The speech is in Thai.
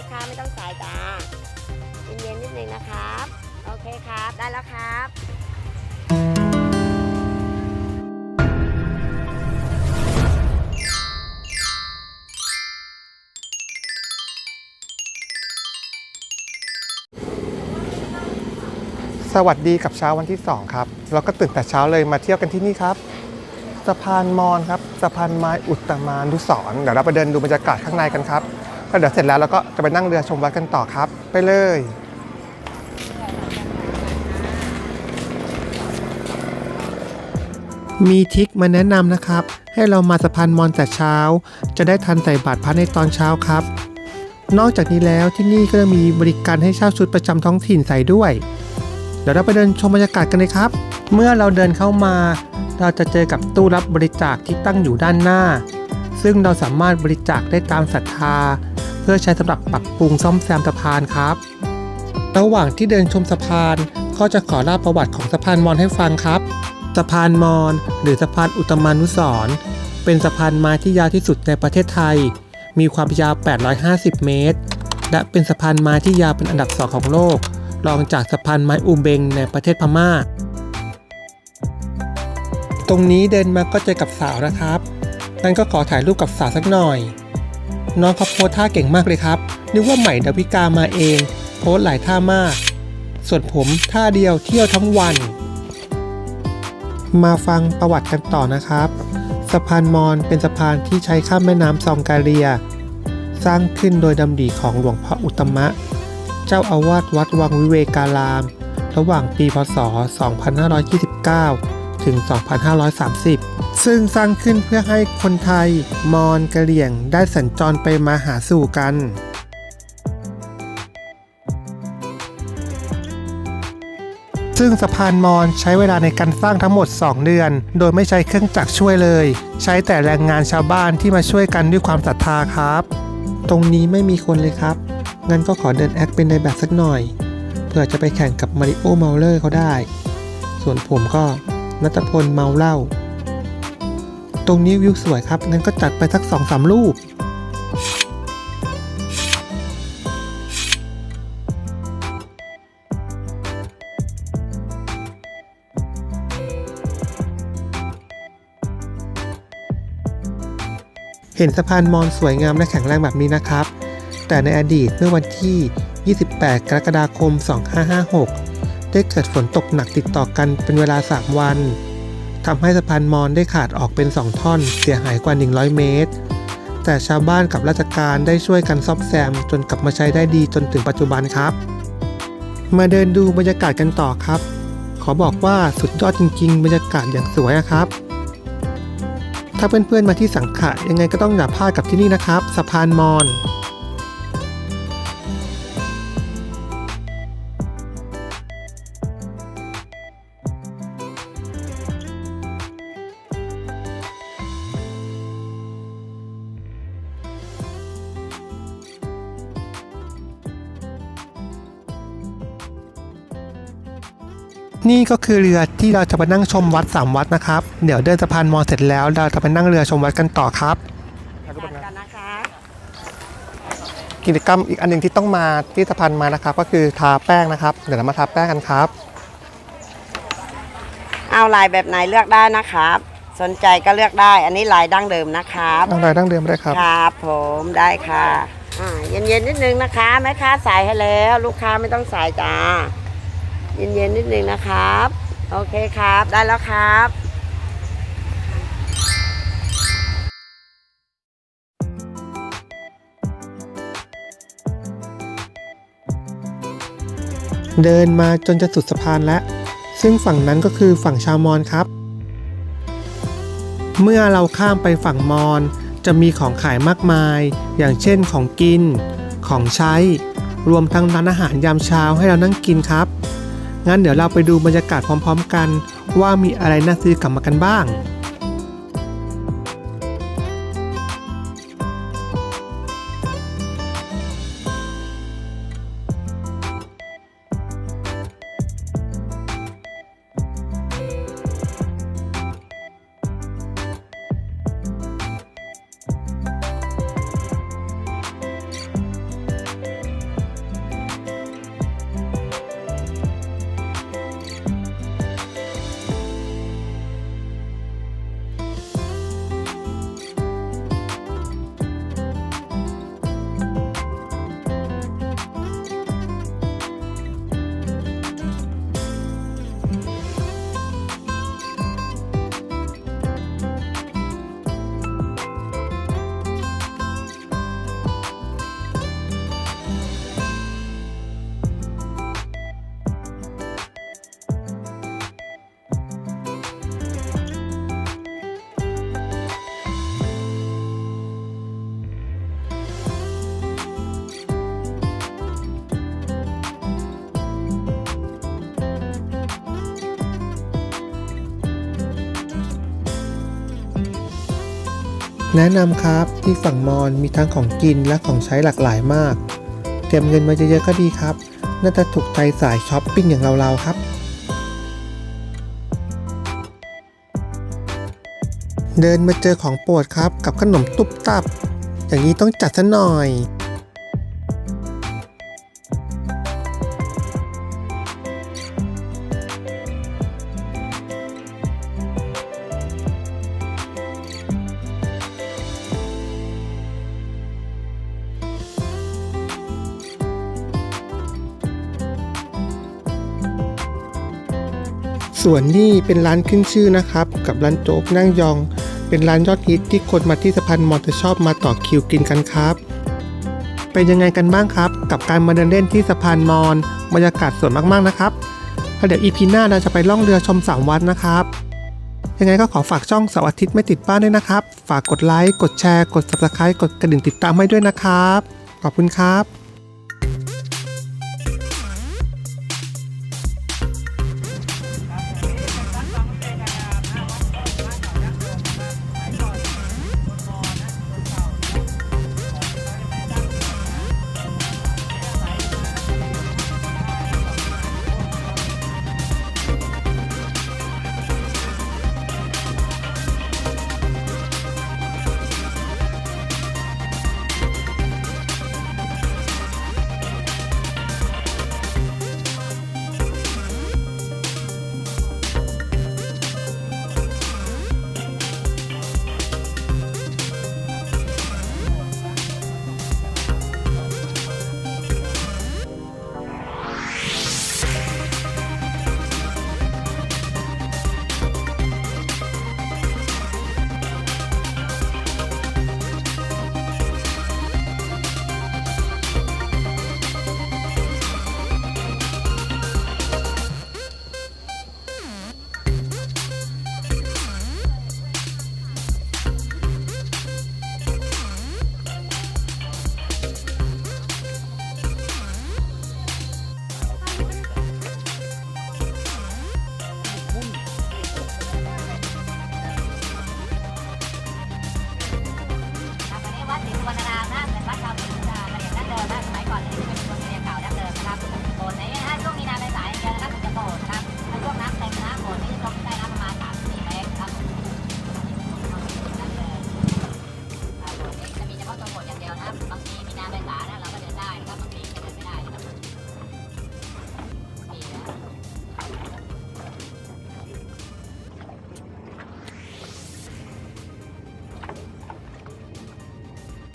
ลูกค้าไม่ต้องสายจ้าเย็นๆนิดนึงนะครับ โอเคครับ ได้แล้วครับสวัสดีกับเช้าวันที่ 2 ครับ เราก็ตื่นแต่เช้าเลยมาเที่ยวกันที่นี่ครับ สะพานมอญครับ สะพานไม้อุตมานุสรเดี๋ยวเราไปเดินดูบรรยากาศข้างในกันครับ แล้วเดี๋ยวเสร็จแล้วเราก็จะไปนั่งเรือชมวัดกันต่อครับ ไปเลยมีทิกมาแนะนำนะครับ ให้เรามาสะพานมอญแต่เช้า จะได้ทันใส่บาตรพระในตอนเช้าครับ นอกจากนี้แล้วที่นี่ก็จะมีบริการให้เช่าชุดประจำท้องถิ่นใส่ด้วย เดี๋ยวเราไปเดินชมบรรยากาศกันเลยครับ เมื่อเราเดินเข้ามา เราจะเจอกับตู้รับบริจาคที่ตั้งอยู่ด้านหน้า ซึ่งเราสามารถบริจาคได้ตามศรัทธา เพื่อใช้สำหรับปรับปรุงซ่อมแซมสะพานครับ ระหว่างที่เดินชมสะพานก็จะขอเล่าประวัติของสะพานมอญให้ฟังครับ สะพานมอญหรือสะพานอุตมานุสรณ์เป็นสะพานไม้ที่ยาวที่สุดในประเทศไทย มีความยาว 850 เมตร และเป็นสะพานไม้ที่ยาวเป็นอันดับสองของโลก รองจากสะพานไม้อูเบงในประเทศพม่า ตรงนี้เดินมาก็เจอกับสาวนะครับงั้นก็ขอถ่ายรูปกับสาวสักหน่อย น้องเขาโพสท่าเก่งมากเลยครับ นึกว่าใหม่ดาวิกามาเอง โพสหลายท่ามาก ส่วนผมท่าเดียวเที่ยวทั้งวัน มาฟังประวัติกันต่อนะครับ สะพานมอญเป็นสะพานที่ใช้ข้ามแม่น้ำซองกาเลีย สร้างขึ้นโดยดำริของหลวงพ่ออุตตมะ เจ้าอาวาสวัดวังวิเวการาม ระหว่างปีพศ 2529 ถึง 2530 ซึ่งสร้างขึ้นเพื่อให้คนไทย มอญกะเหรี่ยงได้สัญจรไปมาหาสู่กันซึ่งสะพานมอญใช้เวลาในการสร้างทั้งหมด 2 เดือน โดยไม่ใช้เครื่องจักรช่วยเลย ใช้แต่แรงงานชาวบ้านที่มาช่วยกันด้วยความศรัทธาครับ ตรงนี้ไม่มีคนเลยครับ งั้นก็ขอเดินแอคเป็นในแบบสักหน่อย เพื่อจะไปแข่งกับมาริโอเมาเลอร์เขาได้ ส่วนผมก็นัตพลเมาเหล้า รงนี้วิวสวยครับงั้นก็จัดไปสักสองสามรูปเห็นสะพานมอญสวยงามและแข็งแรงแบบนี้นะครับ แต่ในอดีตเมื่อวันที่ 28 กรกฎาคม 2556 ได้เกิดฝนตกหนักติดต่อกันเป็นเวลา 3 วัน ทำให้สะพานมอญได้ขาดออกเป็น 2 ท่อน เสียหายกว่า 100 เมตร แต่ชาวบ้านกับราชการได้ช่วยกันซ่อมแซม จนกลับมาใช้ได้ดีจนถึงปัจจุบันครับ มาเดินดูบรรยากาศกันต่อครับ ขอบอกว่าสุดยอดจริง ๆ บรรยากาศอย่างสวยครับ ถ้าเพื่อนๆมาที่สังขะยังไงก็ต้องอย่าพลาดกับที่นี่นะครับ สะพานมอญ นี่ก็คือเรือที่เราจะไปนั่งชมวัดสามวัดนะครับ เดี๋ยวเดินสะพานมอญเสร็จแล้ว เราจะไปนั่งเรือชมวัดกันต่อครับ กันนะคะกิจกรรมอีกอันหนึงที่ต้องมาที่สะพานไม้นะครับ ก็คือทาแป้งนะครับ เดี๋ยวเรามาทาแป้งกันครับ เอาลายแบบไหนเลือกได้นะครับ สนใจก็เลือกได้ อันนี้ลายดั้งเดิมนะครับเอาลายดั้งเดิมได้ครับ ครับผมได้ค่ะอ่าเย็นๆนิดนึงนะคะแม่ค้าสายให้แล้ว ลูกค้าไม่ต้องสายจ้า เย็นๆนิดนึงนะครับ โอเคครับ ได้แล้วครับเดินมาจนจะสุดสะพานแล้ว ซึ่งฝั่งนั้นก็คือฝั่งชาวมอญครับ เมื่อเราข้ามไปฝั่งมอญจะมีของขายมากมาย อย่างเช่นของกิน ของใช้ รวมทั้งร้านอาหารยามเช้าให้เรานั่งกินครับ งั้นเดี๋ยวเราไปดูบรรยากาศพร้อม ๆ กัน ว่ามีอะไรน่าซื้อกลับมากันบ้าง แนะนำครับที่ฝั่งมอญมีทั้งของกินและของใช้หลากหลายมาก เตรียมเงินมาเยอะๆก็ดีครับ น่าจะถูกใจสายช้อปปิ้งอย่างเราๆครับ เดินมาเจอของโปรดครับกับขนมตุ๊บตับ อย่างนี้ต้องจัดซะหน่อย ส่วนนี่เป็นร้านขึ้นชื่อนะครับ กับร้านโจ๊กนั่งยอง เป็นร้านยอดฮิตที่คนมาที่สะพานมอญจะชอบมาต่อคิวกินกันครับ เป็นยังไงกันบ้างครับ กับการมาเดินเล่นที่สะพานมอญบรรยากาศสวยมากๆนะครับแล้วเดี๋ยวอีพีหน้าเราจะไปล่องเรือชมสามวัดนะครับยังไงก็ขอฝากช่องเสาร์อาทิตย์ไม่ติดบ้านด้วยนะครับ ฝากกดไลค์ กดแชร์ กด subscribe กดกระดิ่งติดตามให้ด้วยนะครับ ขอบคุณครับ